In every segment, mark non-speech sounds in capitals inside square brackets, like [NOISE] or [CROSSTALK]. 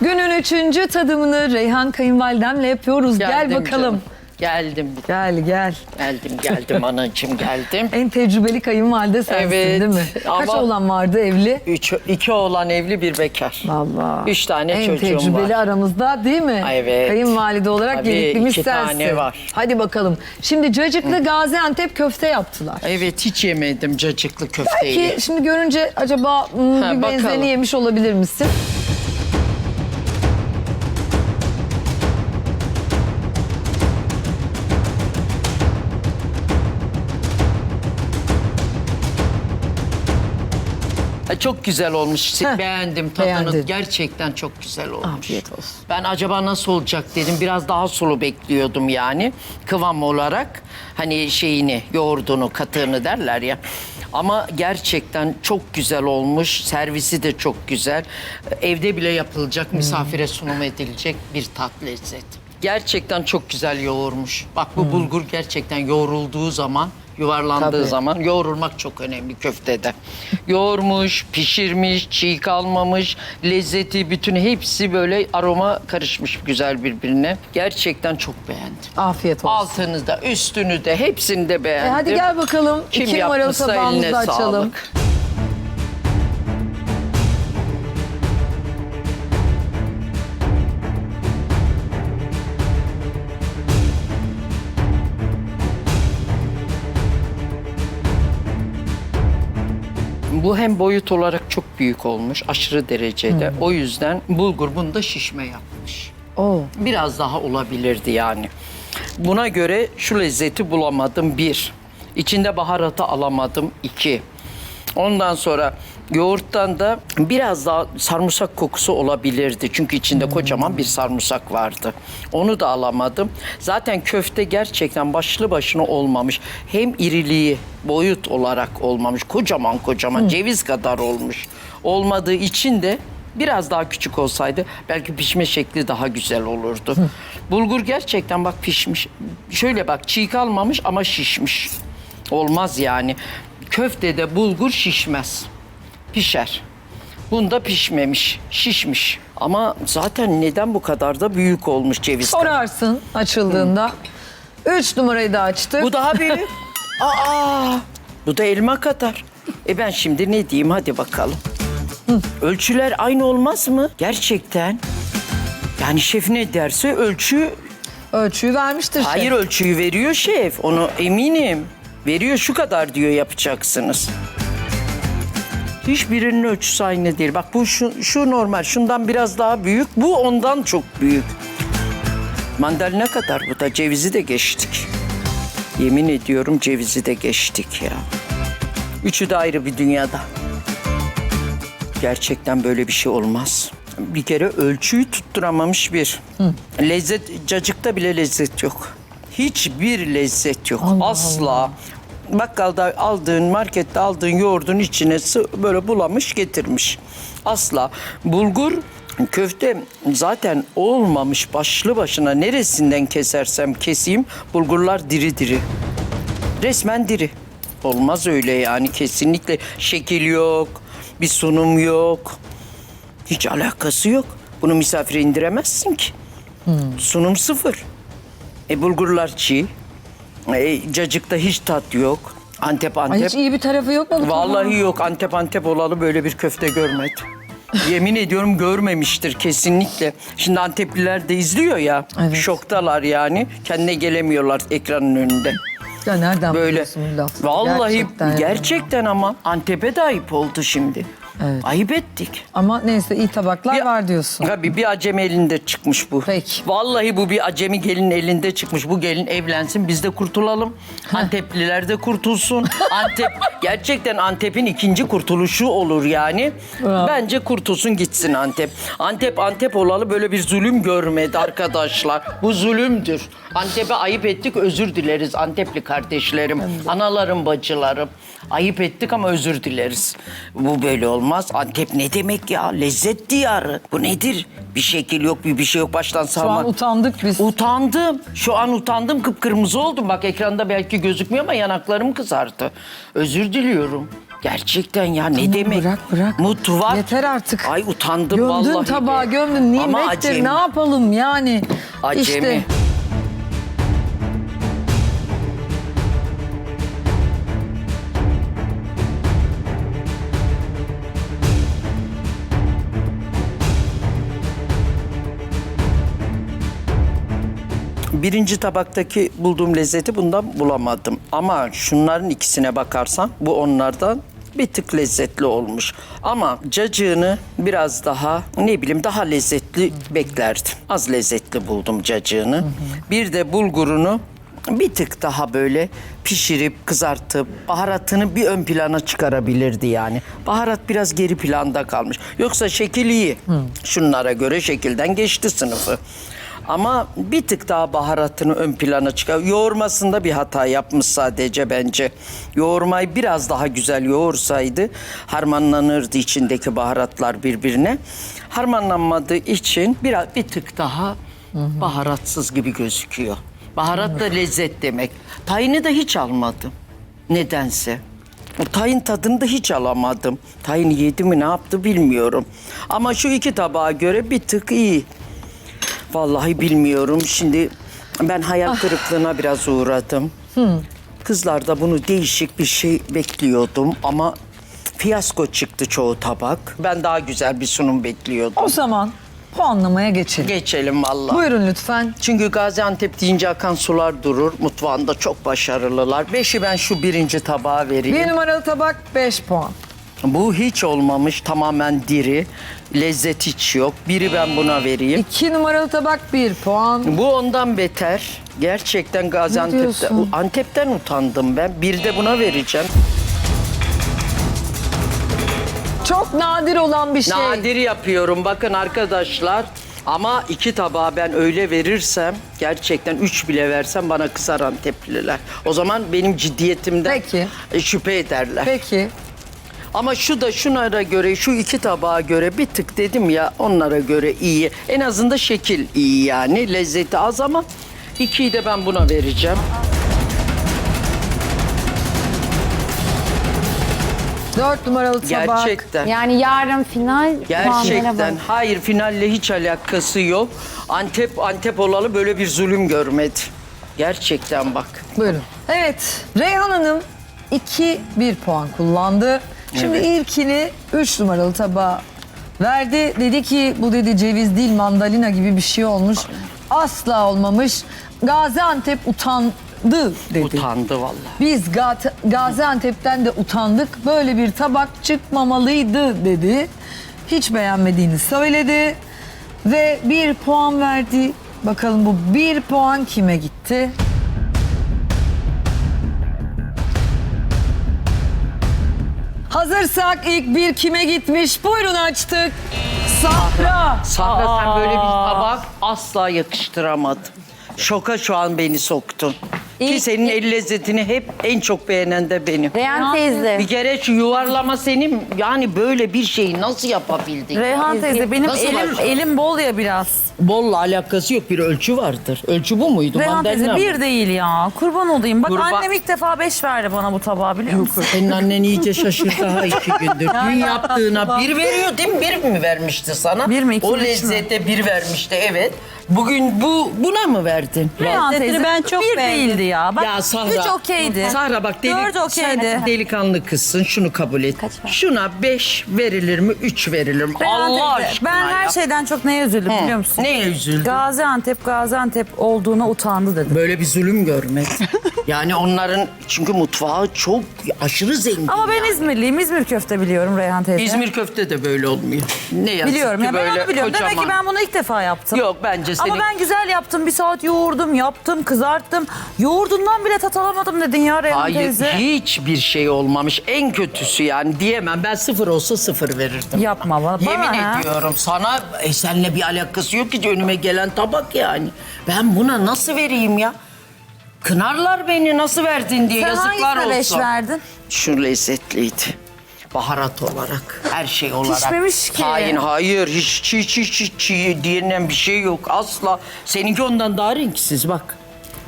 Günün üçüncü tadımını Reyhan kayınvalidemle yapıyoruz. Gel Geldim bakalım. canım. Geldim. Gel gel. Geldim geldim anacığım geldim. En tecrübeli kayınvalide sensin Evet, değil mi? Kaç oğlan vardı evli? Üç, iki oğlan evli bir bekar. Vallahi. Üç tane en çocuğum tecrübeli var. aramızda değil mi? Evet. Kayınvalide olarak Tabii, gerektiğimiz iki sensin. tane var. Hadi bakalım. Şimdi Cacıklı Gaziantep köfte yaptılar. Evet hiç yemedim cacıklı köfteyi. Ki şimdi görünce acaba hmm, Ha, bir benzerini yemiş olabilir misin? Çok güzel olmuş. Heh, Beğendim tadını. beğendin. Gerçekten çok güzel olmuş. Afiyet olsun. Ben acaba nasıl olacak dedim. Biraz daha sulu bekliyordum yani. Kıvam olarak. Hani şeyini, yoğurdunu, katığını derler ya. Ama gerçekten çok güzel olmuş. Servisi de çok güzel. Evde bile yapılacak, misafire sunum edilecek bir tat lezzet. Gerçekten çok güzel yoğurmuş. Bak bu bulgur gerçekten yoğrulduğu zaman, yuvarlandığı Tabii. zaman yoğrulmak çok önemli köftede. Yoğurmuş, pişirmiş, çiğ kalmamış, lezzeti bütün hepsi böyle aroma karışmış güzel birbirine. Gerçekten çok beğendim. Afiyet olsun. Altını da üstünü de hepsini de E beğendim. hadi gel bakalım. Kim İki numaralı yapmışsa tabağımızı eline açalım. sağlık. Bu hem boyut olarak çok büyük olmuş, aşırı derecede. O yüzden bulgur bunda şişme yapmış. Oo. Biraz daha olabilirdi yani. Buna göre şu lezzeti bulamadım bir. İçinde baharatı alamadım iki. Ondan sonra yoğurttan da biraz daha sarımsak kokusu olabilirdi. Çünkü içinde kocaman bir sarımsak vardı. Onu da alamadım. Zaten köfte gerçekten başlı başına olmamış. Hem iriliği boyut olarak olmamış. Kocaman kocaman ceviz kadar olmuş. Olmadığı için de Biraz daha küçük olsaydı belki pişme şekli daha güzel olurdu. Bulgur gerçekten bak pişmiş. Şöyle bak çiğ kalmamış ama şişmiş. Olmaz yani. Köftede bulgur şişmez. Pişer. Bunda pişmemiş, şişmiş. Ama zaten neden bu kadar da büyük olmuş ceviz? Sorarsın açıldığında. Üç numarayı da açtık. Bu daha büyük. [LAUGHS] Aa, bu da elma kadar. E ben şimdi ne diyeyim hadi bakalım. Ölçüler aynı olmaz mı? Gerçekten. Yani şef ne derse ölçü... Ölçüyü vermiştir şef. Hayır ölçüyü veriyor şef. Onu eminim. Veriyor şu kadar diyor yapacaksınız. Hiçbirinin ölçüsü aynı değil. Bak bu şu, şu normal. Şundan biraz daha büyük. Bu ondan çok büyük. Mandalina kadar bu da. Cevizi de geçtik. Yemin ediyorum cevizi de geçtik ya. Üçü de ayrı bir dünyada. Gerçekten böyle bir şey olmaz. Bir kere ölçüyü tutturamamış bir. Lezzet, cacıkta bile lezzet yok. Hiçbir lezzet yok. Allah Asla. Bakkalda aldığın, markette aldığın yoğurdun içine böyle bulamış getirmiş. Asla. Bulgur köfte zaten olmamış başlı başına neresinden kesersem keseyim bulgurlar diri diri. Resmen diri. Olmaz öyle yani kesinlikle şekil yok, bir sunum yok. Hiç alakası yok. Bunu misafire indiremezsin ki. Sunum sıfır. E bulgurlar çiğ. E, cacıkta hiç tat yok. Antep Ay, Antep. hiç iyi bir tarafı yok mu bu Vallahi tabağın? yok. Antep Antep olalı böyle bir köfte görmedim. [LAUGHS] Yemin ediyorum görmemiştir kesinlikle. Şimdi Antepliler de izliyor ya. Evet. Şoktalar yani. Kendine gelemiyorlar ekranın önünde. Ya nereden Böyle. buluyorsun bu lafı? Vallahi gerçekten, yani. ama Antep'e de ayıp oldu şimdi. Evet. Ayıp ettik. Ama neyse iyi tabaklar Bir- var diyorsun. Tabii bir acemi elinde çıkmış bu. Peki. Vallahi bu bir acemi gelin elinde çıkmış. Bu gelin evlensin biz de kurtulalım. Antepliler de kurtulsun. Antep [LAUGHS] gerçekten Antep'in ikinci kurtuluşu olur yani. Bence kurtulsun gitsin Antep. Antep Antep olalı böyle bir zulüm görmedi arkadaşlar. Bu zulümdür. Antep'e ayıp ettik özür dileriz Antepli kardeşlerim. Analarım bacılarım. Ayıp ettik ama özür dileriz. Bu böyle olmaz. Antep ne demek ya? Lezzet diyarı. Bu nedir? Bir şekil yok, bir bir şey yok. Baştan Şu an utandık biz. Utandım. Şu an utandım. Kıpkırmızı oldum. Bak ekranda belki gözükmüyor ama yanaklarım kızardı. Özür diliyorum. Gerçekten ya ne Tamam, demek? bırak, bırak. Mutfak. Yeter artık. Ay utandım Gömdün vallahi. tabağı de. gömdün. Ama Nimettir acemi. ne yapalım yani. Acemi. İşte Birinci tabaktaki bulduğum lezzeti bundan bulamadım. Ama şunların ikisine bakarsan bu onlardan bir tık lezzetli olmuş. Ama cacığını biraz daha ne bileyim daha lezzetli beklerdim. Az lezzetli buldum cacığını. Bir de bulgurunu bir tık daha böyle pişirip kızartıp baharatını bir ön plana çıkarabilirdi yani. Baharat biraz geri planda kalmış. Yoksa şekil iyi. Şunlara göre şekilden geçti sınıfı. Ama bir tık daha baharatını ön plana çıkar. Yoğurmasında bir hata yapmış sadece bence. Yoğurmayı biraz daha güzel yoğursaydı harmanlanırdı içindeki baharatlar birbirine. Harmanlanmadığı için biraz bir tık daha baharatsız gibi gözüküyor. Baharat da lezzet demek. Tayını da hiç almadım. Nedense. O tayin tadını da hiç alamadım. Tayin yedi mi ne yaptı bilmiyorum. Ama şu iki tabağa göre bir tık iyi. Vallahi bilmiyorum. Şimdi ben hayal kırıklığına biraz uğradım. Kızlar da bunu değişik bir şey bekliyordum ama fiyasko çıktı çoğu tabak. Ben daha güzel bir sunum bekliyordum. o zaman puanlamaya geçelim. Geçelim vallahi. Buyurun lütfen. Çünkü Gaziantep deyince akan sular durur. Mutfağında çok başarılılar. Beşi ben şu birinci tabağa vereyim. Bir numaralı tabak 5 puan. Bu hiç olmamış. Tamamen diri. Lezzet hiç yok. Biri ben buna vereyim. 2 numaralı tabak 1 puan. Bu ondan beter. Gerçekten Gaziantep'te, diyorsun? Antep'ten utandım ben. Bir de buna vereceğim. Çok nadir olan bir şey. Nadir yapıyorum bakın arkadaşlar. Ama iki tabağı ben öyle verirsem gerçekten üç bile versem bana kızar Antepliler. O zaman benim ciddiyetimden Peki. e, şüphe ederler. Peki. Ama şu da şunlara göre, şu iki tabağa göre bir tık dedim ya onlara göre iyi. En azından şekil iyi yani. Lezzeti az ama ikiyi de ben buna vereceğim. 4 numaralı tabak. Gerçekten. Yani yarın final Gerçekten. Hayır finalle hiç alakası yok. Antep Antep olalı böyle bir zulüm görmedi. Gerçekten bak. Buyurun. Evet, Reyhan Hanım 2 1 puan kullandı. Şimdi Evet. ilkini 3 numaralı tabağa verdi. Dedi ki bu dedi ceviz değil mandalina gibi bir şey olmuş. Asla olmamış. Gaziantep utandı dedi. Utandı vallahi. Biz Ga- Gaziantep'ten de utandık. Böyle bir tabak çıkmamalıydı dedi. Hiç beğenmediğini söyledi. Ve bir puan verdi. Bakalım bu bir puan kime gitti? Hazırsak ilk bir kime gitmiş? Buyurun açtık. Sahra. Sahra sen böyle bir tabak asla yakıştıramadın. Şoka şu an beni soktun. Ki İyi- senin el lezzetini hep en çok beğenen de benim. Reyhan teyze. Bir kere şu yuvarlama senin yani böyle bir şeyi nasıl yapabildin? Reyhan teyze benim Nasıl elim başladın? elim bol ya biraz. Bolla alakası yok bir ölçü vardır. Ölçü bu muydu? Reyhan teyze bir değil ya. Kurban olayım. Bak Kurban- annem ilk defa beş verdi bana bu tabağı biliyor musun? Senin annen iyice [LAUGHS] şaşırdı ha iki gündür. Dün yaptığına bir veriyor değil mi? Bir mi vermişti sana? Bir mi, iki O mi, üç mü? lezzete bir vermişti evet. Bugün bu buna mı verdin? Reyhan teyze ben çok bir beğendim. değildi ya. Bak Ya Sahra. üç okeydi. Sahra bak deli, Dört okeydi. sen delikanlı kızsın şunu kabul et. Kaç? Şuna beş verilir mi? Üç verilir mi? Reyhan Allah aşkına ben ya. her şeyden çok neye üzüldüm biliyor musun? Neye üzüldün? Gaziantep Gaziantep olduğuna utandı dedim. Böyle bir zulüm görmek. [LAUGHS] yani onların çünkü mutfağı çok aşırı zengin. Ama ben yani. İzmirliyim. İzmir köfte biliyorum Reyhan teyze. İzmir köfte de böyle olmuyor. Ne yazık Biliyorum ki ya ben böyle onu biliyorum. Demek ki kocaman. ben bunu ilk defa yaptım. Yok bence senin... Ama ben güzel yaptım. Bir saat yoğurdum, yaptım, kızarttım. Yoğurdundan bile tat alamadım dedin ya Reyhan Hayır teyze. hiçbir şey olmamış. En kötüsü yani diyemem. Ben sıfır olsa sıfır verirdim. Yapma bana. Yemin bana ediyorum sana e, seninle bir alakası yok ki önüme gelen tabak yani. Ben buna nasıl vereyim ya? Kınarlar beni nasıl verdin diye Sen yazıklar hangisine beş olsun. verdin? Şu lezzetliydi. Baharat olarak, her şey olarak. Pişmemiş ki. Hayır, hayır. Hiç çiğ çiğ çiğ çiğ diyenen bir şey yok asla. Seninki ondan daha renksiz bak.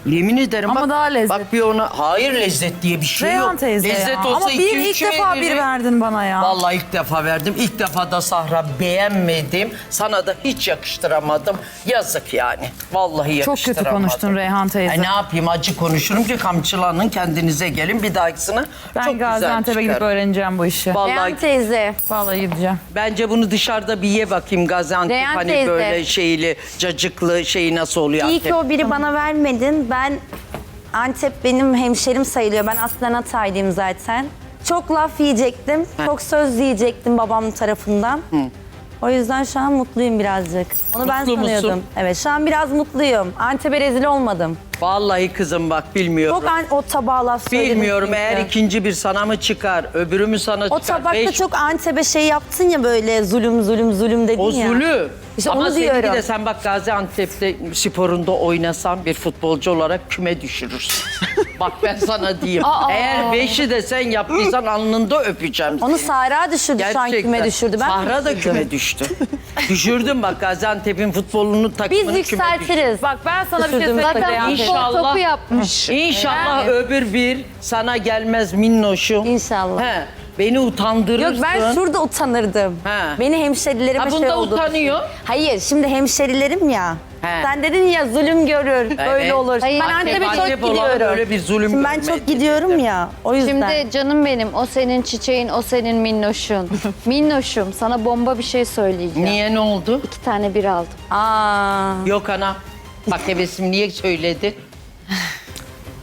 Yemin ederim Ama bak. daha lezzet. Bak bir ona hayır lezzet diye bir şey Reyhan yok. teyze lezzet ya. olsa Ama iki, bir üç ilk defa bir veririm. verdin bana ya. Vallahi ilk defa verdim. İlk defa da Sahra beğenmedim. Sana da hiç yakıştıramadım. Yazık yani. Vallahi Çok kötü yakıştıramadım. konuştun Reyhan teyze. Ay ne yapayım acı konuşurum ki kamçılanın kendinize gelin bir dahakisine. ben çok Gaziantep'e güzel gidip öğreneceğim bu işi. Vallahi Reyhan teyze. Vallahi gideceğim. bence bunu dışarıda bir ye bakayım Gaziantep Reyhan hani teyze. böyle şeyli cacıklı şeyi nasıl oluyor İyi ki Antep. o biri bana vermedin. Ben Antep benim hemşerim sayılıyor. Ben aslen Hataylıyım zaten. Çok laf yiyecektim. Çok söz yiyecektim babam tarafından. O yüzden şu an mutluyum birazcık. Onu ben Mutlu musun? sanıyordum. Evet şu an biraz mutluyum. Antep'e rezil olmadım. Vallahi kızım bak bilmiyorum. Çok an, o tabağa laf söyledim. Bilmiyorum çünkü. eğer ikinci bir sana mı çıkar, öbürü mü sana O çıkar? tabakta Beş- çok Antep'e şey yaptın ya böyle zulüm zulüm zulüm dedin O ya. zulü. İşte Ama onu diyorum. de sen bak Gaziantep'te sporunda oynasan bir futbolcu olarak küme düşürürsün. [LAUGHS] bak ben sana diyeyim. Eğer beşi de sen yaptıysan alnında öpeceğim Onu seni. Sahra düşürdü şu an küme düşürdü. Ben Sahra da küme düştü. Düşürdüm bak Gaziantep'in futbolunu takımını Biz küme düştü. yükseltiriz. Bak ben sana bir şey söyleyeyim Zaten futbol topu yapmış. İnşallah öbür bir sana gelmez minnoşum. İnşallah. He, beni utandırırsın. Yok ben şurada utanırdım. He. Beni hemşerilerime Ha, şey bunda oldu. utanıyor. Hayır şimdi hemşerilerim ya. He. Sen dedin ya zulüm görür, böyle olur. Hayır. Ben Antep- Antep'e çok Antep olan gidiyorum. böyle bir zulüm Şimdi ben görmedi. çok gidiyorum ya. O yüzden. Şimdi canım benim o senin çiçeğin o senin minnoşun. [LAUGHS] Minnoşum sana bomba bir şey söyleyeceğim. Niye ne oldu? İki tane bir aldım. Aa. Yok ana. Bak hevesim niye söyledi?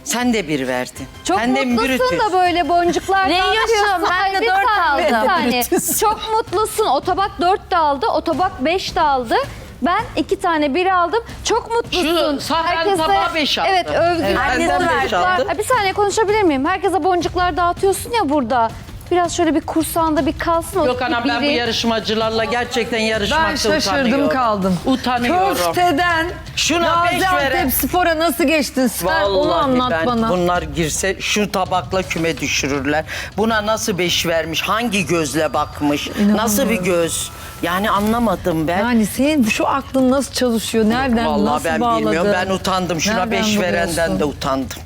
Sen de bir verdin. Çok de mutlusun da böyle boncuklar Ne yaşıyorsun? Ben de dört aldım. bir tane. Çok mutlusun. O tabak dört de aldı. O tabak beş de aldı. Ben iki tane bir aldım. Çok mutlusun. Şu Sahra'nın tabağı beş aldı. Evet övgü. Evet, benden beş aldı. Bir saniye konuşabilir miyim? Herkese boncuklar dağıtıyorsun ya burada. Biraz şöyle bir kursağında bir kalsın. o Yok anam ben bu biri. yarışmacılarla gerçekten Ben yarışmakta şaşırdım utanıyorum. kaldım. Utanıyorum. Köfteden Şuna beş veren- Gaziantep Spor'a nasıl geçtin sen? Onu Vallahi anlat ben bana. bunlar girse şu tabakla küme düşürürler. Buna nasıl beş vermiş? Hangi gözle bakmış? Nasıl bir göz? Yani anlamadım ben. Yani senin şu aklın nasıl çalışıyor? Nereden, Vallahi nasıl ben bağladı? bilmiyorum. Ben utandım. Şuna Nereden beş verenden buluyorsun? de utandım.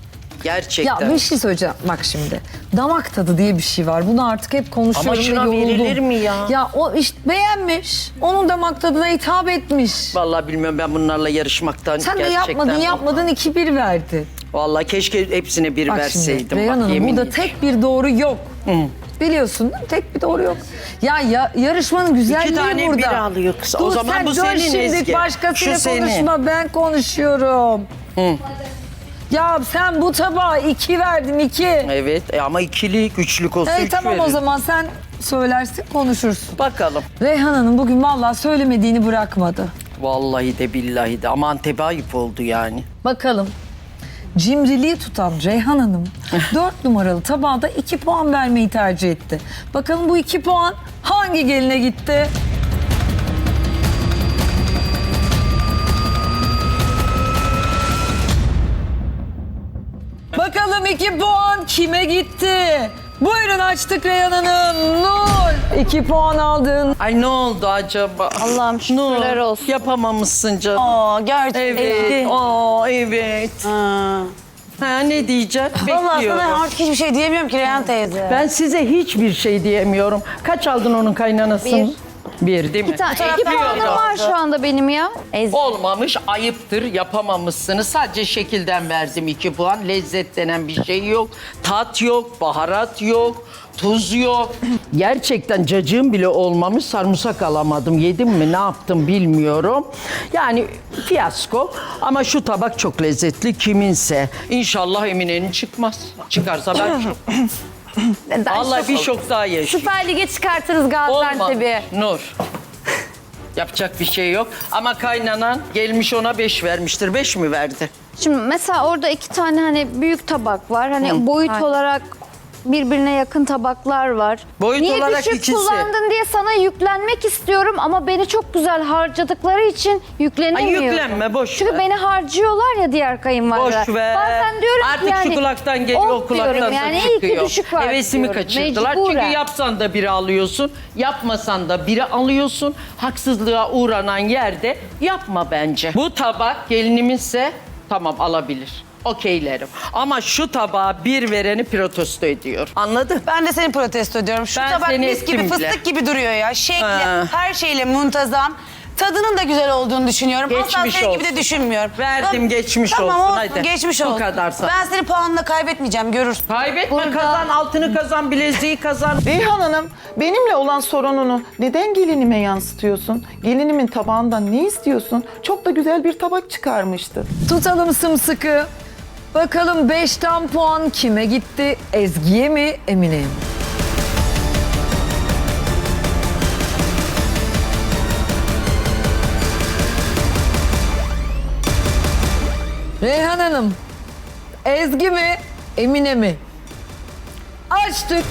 Gerçekten. Ya bir şey söyleyeceğim bak şimdi. Damak tadı diye bir şey var. Bunu artık hep konuşuyorum Ama şuna yoruldum. verilir mi ya? Ya o işte beğenmiş. Onun damak tadına hitap etmiş. Vallahi bilmiyorum ben bunlarla yarışmaktan Sen de gerçekten... yapmadın yapmadın iki bir verdi. Vallahi keşke hepsine bir Bak verseydim. şimdi Reyhan bak, Hanım yemin burada ediyorum. tek bir doğru yok. Biliyorsun değil mi? Tek bir doğru yok. Ya, ya yarışmanın güzelliği İki tane burada. bir alıyor kız. O Dur zaman sen bu dur senin şimdi Ezgi. başkasıyla Şu senin. konuşma ben konuşuyorum. Ya sen bu tabağa iki verdin iki. Evet e ama ikili, üçlük olsa Hey, üç tamam o verir. zaman sen söylersin konuşursun. Bakalım. Reyhan Hanım bugün vallahi söylemediğini bırakmadı. Vallahi de billahi de ama Antep'e ayıp oldu yani. Bakalım. Cimriliği tutan Reyhan Hanım [LAUGHS] 4 numaralı tabağda 2 puan vermeyi tercih etti. Bakalım bu 2 puan hangi geline gitti? Bakalım 2 puan kime gitti? Buyurun açtık Reyhan Hanım. Nur 2 puan aldın. Ay ne oldu acaba? Allah'ım şükürler Nur, olsun. Yapamamışsın canım. Aa gerçekten. Evet. Aa evet. Ha. Ha ne diyeceğim? Vallahi Bekliyorum. sana artık hiçbir şey diyemiyorum ki Reyhan teyze. Ben size hiçbir şey diyemiyorum. Kaç aldın onun kaynanasını? Bir. Bir değil mi? Bir tane, iki puanım var şu anda benim ya. Ezgi. Olmamış, ayıptır, yapamamışsınız. Sadece şekilden verdim iki puan. Lezzet denen bir şey yok. Tat yok, baharat yok, tuz yok. [CLEARS THROAT] Gerçekten cacığım bile olmamış. Sarımsak alamadım. Yedim mi ne yaptım bilmiyorum. Yani fiyasko. Ama şu tabak çok lezzetli kiminse. İnşallah Emine'nin çıkmaz. Çıkarsa ben [CLEARS THROAT] Vallahi bir şok daha yaşayayım. Süper Lig'e çıkartırız. Gaziantep'i. Nur. Yapacak bir şey yok. Ama kaynanan gelmiş ona beş vermiştir. Beş mi verdi? Şimdi mesela orada iki tane hani büyük tabak var. Hani boyut olarak birbirine yakın tabaklar var. Boyut Niye olarak düşük ikisi. kullandın diye sana yüklenmek istiyorum ama beni çok güzel harcadıkları için Ay yüklenemiyorum. yüklenme boş Çünkü ver. beni harcıyorlar ya diğer kayınvalideler. Boş ver. Bazen diyorum Artık ki yani, şu kulaktan geliyor, o of kulaktan diyorum yani çıkıyor. iyi ki düşük var Hevesimi diyorum. kaçırdılar. Mecburen. Çünkü yapsan da biri alıyorsun, yapmasan da biri alıyorsun. Haksızlığa uğranan yerde yapma bence. Bu tabak gelinimizse tamam alabilir. Okeylerim. Ama şu tabağa bir vereni protesto ediyor. Anladın? Ben de seni protesto ediyorum. Şu Ben tabak seni mis gibi ettim fıstık bile. gibi duruyor ya. Şekli, Ha. her şeyle muntazam. Tadının da güzel olduğunu düşünüyorum. Asla Geçmiş senin gibi olsun. de düşünmüyorum. Verdim, geçmiş tamam, olsun, olsun. hadi. Geçmiş Bu olsun. kadar sana. Ben seni puanla kaybetmeyeceğim görürsün. Kaybetme Burada- kazan, altını kazan, bileziği kazan. Reyhan Hanım, benimle olan sorununu neden gelinime yansıtıyorsun? Gelinimin tabağından ne istiyorsun? Çok da güzel bir tabak çıkarmıştı. Tutalım sımsıkı. Bakalım 5'ten puan kime gitti? Ezgi'ye mi, Emine'ye mi? Reyhan Hanım, Ezgi mi, Emine mi? Açtık.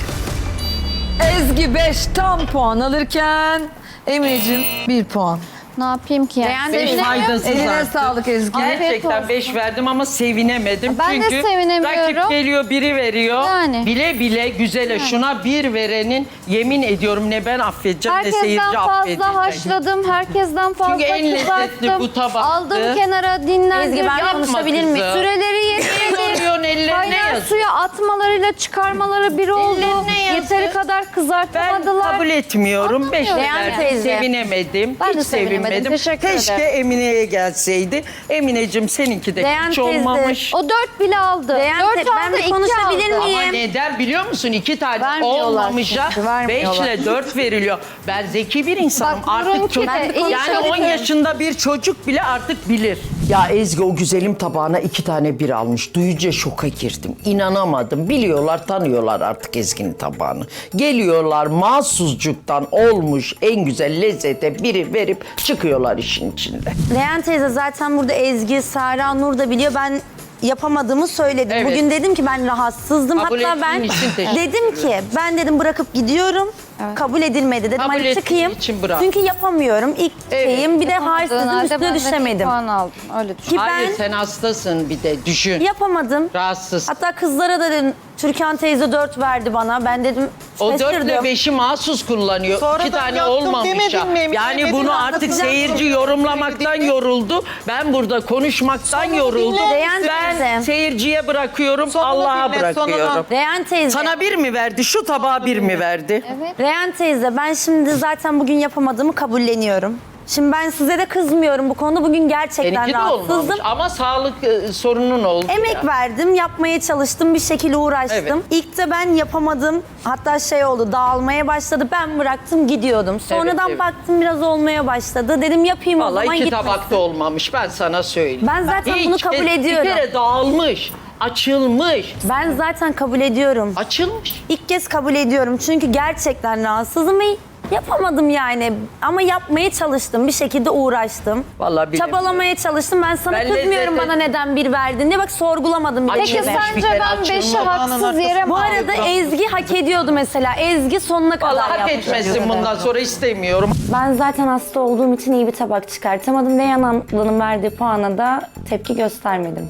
Ezgi 5 tam puan alırken Emineciğim 1 puan. Ne yapayım ki? Yani? Beğendin Beş mi? faydasız Eline artık. sağlık Ezgi. Afiyet Gerçekten olsun. 5 verdim ama sevinemedim. Ben de Çünkü sevinemiyorum. rakip geliyor biri veriyor. Yani. Bile bile güzele şuna bir verenin yemin ediyorum ne ben affedeceğim ne Herkesten seyirci affedecek. fazla haşladım, herkesten fazla Çünkü en lezzetli kızarttım. bu tabaktı. Aldım kenara dinlendim. Ezgi ben Yapma konuşabilir kızım. miyim? Süreleri yetmedi. [LAUGHS] ellerine Kaynar yazık. suya atmalarıyla çıkarmaları bir oldu. Ellerine. Yeteri kadar Ben kızartmadılar. kabul etmiyorum. Beş Anlamıyorum. Teyze. Sevinemedim. Ben de Hiç sevinemedim. sevinmedim. Teşekkür Keşke ederim. Emine'ye gelseydi. Emineciğim seninki de Reyhan hiç teyze, olmamış. O dört bile aldı. Reyhan dört te- ben aldı, bir iki konuşabilir aldı. miyim? Ama neden biliyor musun? İki tane Vermiyorlar olmamışa çünkü, vermiyorlar. 5 ile 4 veriliyor. Ben zeki bir insanım. Bak, artık bununki çocuk, de iyi yani 10 söyledin. yaşında bir çocuk bile artık bilir. Ya Ezgi o güzelim tabağına iki tane bir almış. Duyunca şoka girdim. İnanamadım. Biliyorlar, tanıyorlar artık Ezgi'nin tabağını. Geliyorlar mahsuzcuktan olmuş en güzel lezzete biri verip çıkıyorlar işin içinde. Reyhan teyze zaten burada Ezgi, Sara, Nur da biliyor. Ben yapamadığımı söyledim. Evet. Bugün dedim ki ben rahatsızdım. Kabul Hatta ettiğin ben için teşekkür dedim ki ben dedim bırakıp gidiyorum. Kabul edilmedi dedim. Kabul Hadi ettiğin çıkayım. için bravo. Çünkü yapamıyorum. İlk Evet. şeyim bir de Yapamadığın halsizim halde üstüne ben de düşemedim. puan aldım. Öyle düşün. Ki Hayır ben sen hastasın bir de düşün. yapamadım. Rahatsız. Hatta kızlara da dedim Türkan teyze 4 verdi bana. Ben dedim O dörtle şaşırdım. beşi mahsus kullanıyor. Sonradan İki tane yaptım olmamış demedim ya. mi? Yani Demedim, bunu artık anlatacağım. seyirci yorumlamaktan yoruldu. Ben burada konuşmaktan yoruldum. dinler Reyhan Ben teyze. seyirciye bırakıyorum, Sonunu Allah'a dinle, bırakıyorum. sonunu. Reyhan teyze. Sana bir mi verdi? Şu tabağa bir mi verdi? Reyhan teyze ben şimdi zaten bugün yapamadığımı kabulleniyorum. Şimdi ben size de kızmıyorum bu konuda. Bugün gerçekten de olmamış rahatsızdım. ama sağlık e, sorunun oldu Emek ya. verdim, yapmaya çalıştım, bir şekilde uğraştım. Evet. İlk de ben yapamadım. Hatta şey oldu, dağılmaya başladı. Ben bıraktım, gidiyordum. Sonradan evet. baktım biraz olmaya başladı. Dedim yapayım o Vallahi zaman iki gitmesin. tabakta olmamış ben sana söyleyeyim. Ben zaten bunu kez kabul ediyorum. Bir kere dağılmış, açılmış, Ben zaten kabul ediyorum. açılmış. İlk kez kabul ediyorum. Çünkü gerçekten rahatsızım ve yapamadım yani. Ama yapmaya çalıştım. Bir şekilde uğraştım. Vallahi bilemiyorum. Çabalamaya çalıştım. Ben sana Ben kızmıyorum lezzete- bana neden bir verdin diye. Bak sorgulamadım bile. Peki Açılmış sence kere, ben beşi açılmadı. haksız yere mi Bu aldım? arada Ezgi hak ediyordu mesela. Ezgi sonuna kadar Vallahi hak yapmış. etmesin bundan sonra istemiyorum. Ben zaten hasta olduğum için iyi bir tabak çıkartamadım. Reyhan ablanın verdiği puana da tepki göstermedim.